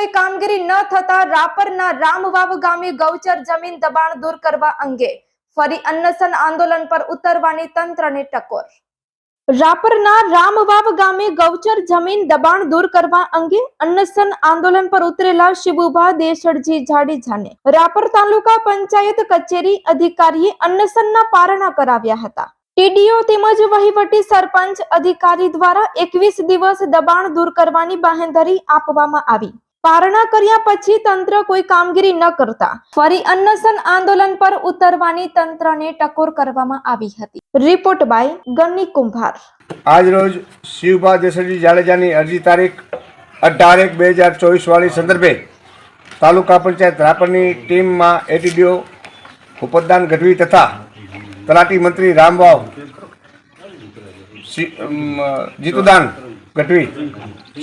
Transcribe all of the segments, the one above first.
કોઈ કામગીરી ન થતા રાપરના રામવાવ ગામે ગૌચર જમીન દબાણ દૂર કરવા અંગે ફરી અન્નસન આંદોલન પર ઉતરવાની તંત્રને ટકોર. રાપરના રામવાવ ગામે ગૌચર જમીન દબાણ દૂર કરવા અંગે અન્નસન આંદોલન પર ઉતરેલા શિબુભા દેશડજી જાડેજાને રાપર તાલુકા પંચાયત કચેરી અધિકારીએ અન્નસનના પારણા કરાવ્યા હતા. ટીડીઓ તેમજ વહીવટી સરપંચ અધિકારી દ્વારા એકવીસ દિવસ દબાણ દૂર કરવાની બાહેંધરી આપવામાં આવી. પારણા કર્યા પછી તંત્ર કોઈ કામગીરી ન કરતા. ફરી અન્નસન આંદોલન પર ઉતરવાની તંત્રને ટકોર કરવામાં આવી હતી. રિપોર્ટ બાય ગન્ની કુંભાર. આજરોજ શિવભા દેસરજી જાડેજાની અરજી તારીખ અઢાર એક બે હજાર ચોવીસ વાળી સંદર્ભે તાલુકા પંચાયત રાપરની ટીમમાં એટીડીઓ ઉપદાન ગઢવી તથા તલાટી મંત્રી રામવાવ જીતુદાન ગઢવી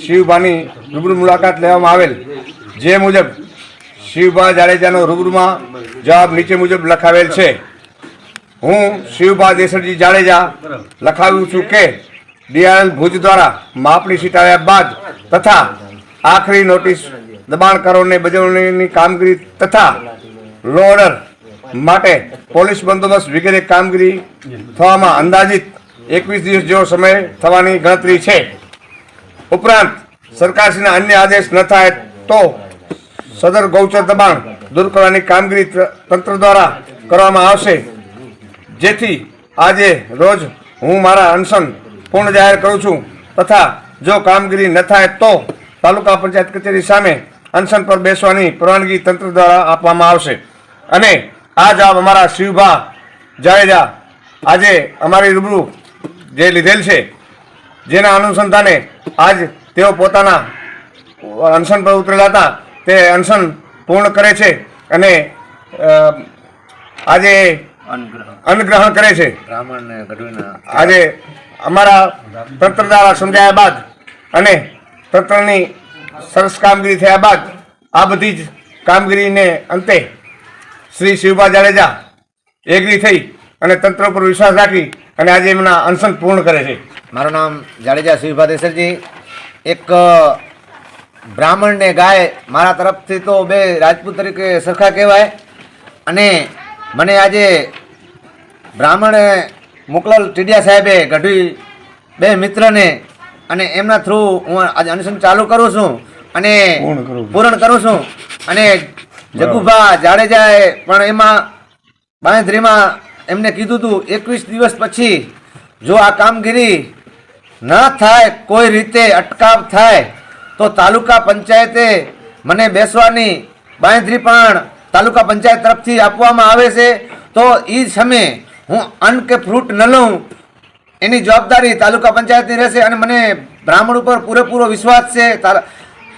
શિવભાની રૂબરૂ મુલાકાત લેવામાં આવેલ. જે મુજબ શિવભા જાડેજાનો રૂબરૂમાં જવાબ નીચે મુજબ લખાવેલ છે. હું શિવભા દેસરજી જાડેજા લખાવ્યું છું કે ડીઆરએલ ભુજ દ્વારા માપણી સીટાવ્યા બાદ તથા આખરી નોટિસ દબાણકારોને બજવણીની કામગીરી તથા લો ઓર્ડર માટે પોલીસ બંદોબસ્ત વગેરે કામગીરી થવામાં અંદાજિત એકવીસ દિવસ જેવો સમય થવાની ગણતરી છે. ઉપરાંત સરકારશ્રીના અન્ય આદેશ ન થાય તો સદર ગૌચર દબાણ દૂર કરવાની કામગીરી તંત્ર દ્વારા કરવામાં આવશે. જેથી આજે રોજ હું મારા અનશન પૂર્ણ જાહેર કરું છું તથા જો કામગીરી ન થાય તો તાલુકા પંચાયત કચેરી સામે અનશન પર બેસવાની પરવાનગી તંત્ર દ્વારા આપવામાં આવશે. અને આ જવાબ અમારા શિવભા જાડેજા આજે અમારી રૂબરૂ જે લીધેલ છે જેના અનુસંધાને આજ તેઓ પોતાના અનશન પર ઉતરેલા હતા. તે અનશન પૂર્ણ કરે છે અને આજે અન્નગ્રહણ. કરે છે. આજે અમારા તંત્ર દ્વારા સમજાયા બાદ અને તંત્રની સરસ કામગીરી થયા બાદ આ બધી જ કામગીરીને અંતે શ્રી શિવભા જાડેજા એગ્રી થઈ અને તંત્ર પર વિશ્વાસ રાખી અને આજે એમના અનશન પૂર્ણ કરે છે. મારું નામ જાડેજા શિવભા દેસરજી એક બ્રાહ્મણને ગાય મારા તરફથી તો બે રાજપૂત તરીકે સરખા કહેવાય. અને મને આજે બ્રાહ્મણે મોકલેલ ટીડિયા સાહેબે ગઢવી બે મિત્રને અને એમના થ્રુ હું આજે અનશન ચાલુ કરું છું અને પૂરણ કરું છું. પૂર્ણ કરું છું. અને જગુભા જાડેજાએ પણ એમાં બાંધરીમાં એમને કીધું હતું એકવીસ દિવસ પછી જો આ કામગીરી ન થાય, કોઈ રીતે અટકાવ થાય, તો તાલુકા પંચાયતે મને બેસવાની બાંધરી પણ તાલુકા પંચાયત તરફથી આપવામાં આવે છે. તો એ સમયે હું અન્ન કે ફ્રૂટ ન લઉં, એની જવાબદારી તાલુકા પંચાયતની રહેશે અને મને બ્રાહ્મણ ઉપર પૂરેપૂરો વિશ્વાસ છે. તાર-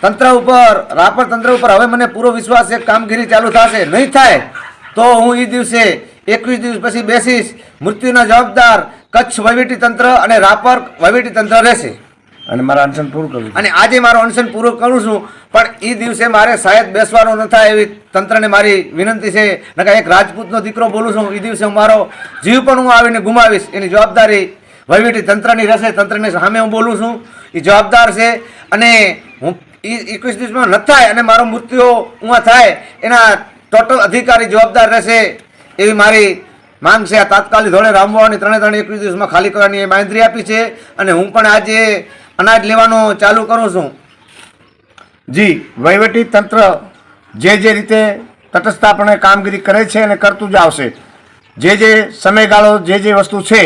તંત્ર ઉપર, રાપર તંત્ર ઉપર હવે મને પૂરો વિશ્વાસ છે, કામગીરી ચાલુ થશે. નહીં થાય, તો હું એ દિવસે એકવીસ દિવસ પછી બેસીશ. મૃત્યુના જવાબદાર કચ્છ વહીવટી તંત્ર અને રાપર વહીવટી તંત્ર રહેશે. અને મારા અનશન પૂરું કરું અને આજે મારો અનશન પૂરો કરું છું, પણ એ દિવસે મારે શાયદ બેસવાનું ન થાય એવી તંત્રને મારી વિનંતી છે. નકા એક રાજપૂતનો દીકરો બોલું છું એ દિવસે હું મારો જીવ પણ હું આવીને ગુમાવીશ. એની જવાબદારી વહીવટી તંત્રની રહેશે, તંત્રની સામે હું બોલું છું. એ જવાબદાર છે અને હું એ એકવીસ દિવસમાં ન થાય અને મારો મૃત્યુ ઉમાં થાય, એના ટોટલ અધિકારી જવાબદાર રહેશે એવી મારી માંગ છે આ તાત્કાલિક ધોરણે રામવાની ત્રણે ત્રણ એકવીસ દિવસમાં ખાલી કરવાની બાંધરી આપી છે અને હું પણ આજે અનાજ લેવાનું ચાલુ કરું છું. જી, વહીવટી તંત્ર જે જે રીતે તટસ્થાપણે કામગીરી કરે છે અને કરતું જ આવશે. જે જે સમયગાળો, જે જે વસ્તુ છે,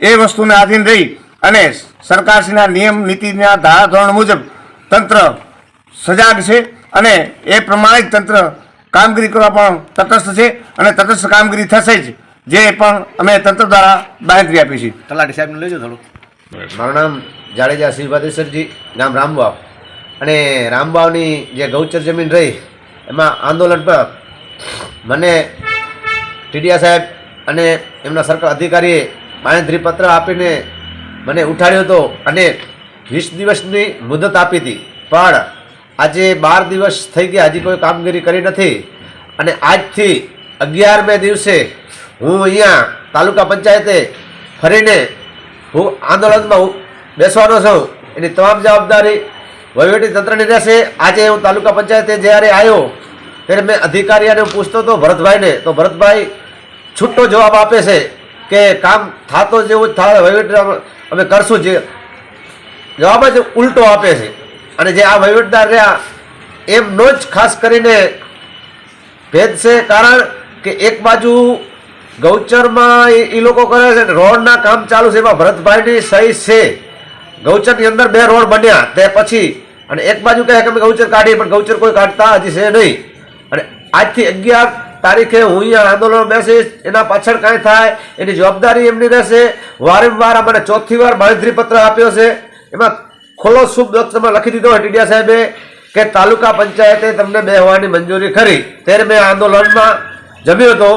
એ વસ્તુને આધીન રહી અને સરકારશ્રીના નિયમ, નીતિના ધારાધોરણ મુજબ તંત્ર સજાગ છે અને એ પ્રમાણે જ તંત્ર કામગીરી કરવા પણ તટસ્થ છે અને તટસ્થ કામગીરી થશે જ. જે પણ અમે તંત્ર દ્વારા બાંહેધરી આપી છે તલાટી સાહેબને લેજો થોડું મારું નામ જાડેજા શિવભાદેશ્વરજી નામ રામબાવ અને રામબાવની જે ગૌચર જમીન રહી એમાં આંદોલન પર મને ટીડીયા સાહેબ અને એમના સરકાર અધિકારીએ બાંયધરી પત્ર આપીને મને ઉઠાડ્યો હતો અને વીસ દિવસની મુદત આપી હતી. પણ આજે બાર દિવસ થઈ ગયા હજી કોઈ કામગીરી કરી નથી. અને આજથી અગિયારમે દિવસે હું અહીંયા તાલુકા પંચાયતે ફરીને હું આંદોલનમાં બેસવાનો છું. એની તમામ જવાબદારી વહીવટી તંત્રની રહેશે. આજે હું તાલુકા પંચાયતે જ્યારે આવ્યો, ત્યારે મેં અધિકારીઓને પૂછતો હતો, ભરતભાઈને, તો ભરતભાઈ છૂટો જવાબ આપે છે કે કામ થાતો જેવું જ થાય વહીવટ અમે કરશું જે જવાબ જ ઉલટો આપે છે. અને જે આ વહીવટદાર રહ્યા, એમનો જ ખાસ કરીને ભેદ છે કારણ કે એક બાજુ ગૌચરમાં એ લોકો કરે છે રોડના કામ ચાલુ છે એમાં ભરતભાઈની સહી છે. ગૌચરની અંદર બે રોડ બન્યા, તે પછી, અને એક બાજુ કહે કે અમે ગૌચર કાઢીએ, પણ ગૌચર કોઈ કાઢતા હજી છે નહીં. અને આજથી અગિયાર તારીખે હું અહીંયા આંદોલન બેસીશ, એના પાછળ કાંઈ થાય, એની જવાબદારી એમની રહેશે. વારંવાર અમને ચોથી વાર બાંધરી પત્ર આપ્યો છે. એમાં ખુલ્લો શુભ દક્ષમાં લખી દીધો હોય ટીડિયા સાહેબે, કે તાલુકા પંચાયતે તમને બે હોવાની મંજૂરી ખરી ત્યારે મેં આંદોલનમાં જમ્યો હતો.